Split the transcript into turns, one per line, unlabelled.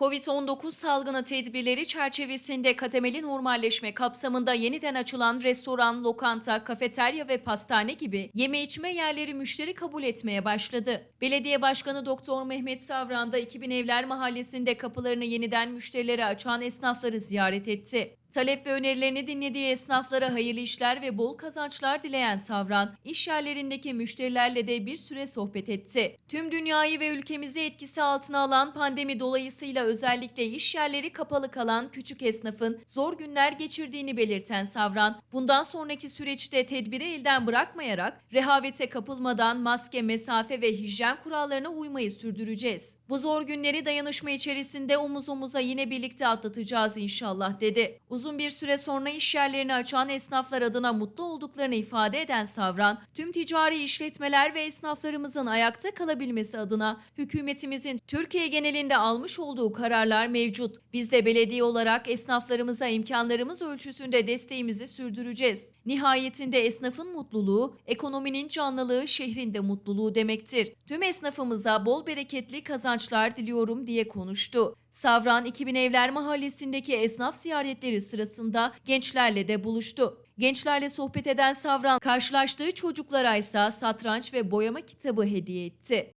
Covid-19 salgını tedbirleri çerçevesinde kademeli normalleşme kapsamında yeniden açılan restoran, lokanta, kafeterya ve pastane gibi yeme içme yerleri müşteri kabul etmeye başladı. Belediye Başkanı Doktor Mehmet Savran da 2000 Evler Mahallesi'nde kapılarını yeniden müşterilere açan esnafları ziyaret etti. Talep ve önerilerini dinlediği esnaflara hayırlı işler ve bol kazançlar dileyen Savran, iş yerlerindeki müşterilerle de bir süre sohbet etti. Tüm dünyayı ve ülkemizi etkisi altına alan pandemi dolayısıyla özellikle iş yerleri kapalı kalan küçük esnafın zor günler geçirdiğini belirten Savran, bundan sonraki süreçte tedbiri elden bırakmayarak, rehavete kapılmadan maske, mesafe ve hijyen kurallarına uymayı sürdüreceğiz. Bu zor günleri dayanışma içerisinde omuz omuza yine birlikte atlatacağız inşallah dedi. Uzun bir süre sonra iş yerlerini açan esnaflar adına mutlu olduklarını ifade eden Savran, tüm ticari işletmeler ve esnaflarımızın ayakta kalabilmesi adına hükümetimizin Türkiye genelinde almış olduğu kararlar mevcut. Biz de belediye olarak esnaflarımıza imkanlarımız ölçüsünde desteğimizi sürdüreceğiz. Nihayetinde esnafın mutluluğu, ekonominin canlılığı, şehrin de mutluluğu demektir. Tüm esnafımıza bol bereketli kazançlar diliyorum diye konuştu. Savran 2000 Evler Mahallesi'ndeki esnaf ziyaretleri sırasında gençlerle de buluştu. Gençlerle sohbet eden Savran karşılaştığı çocuklara ise satranç ve boyama kitabı hediye etti.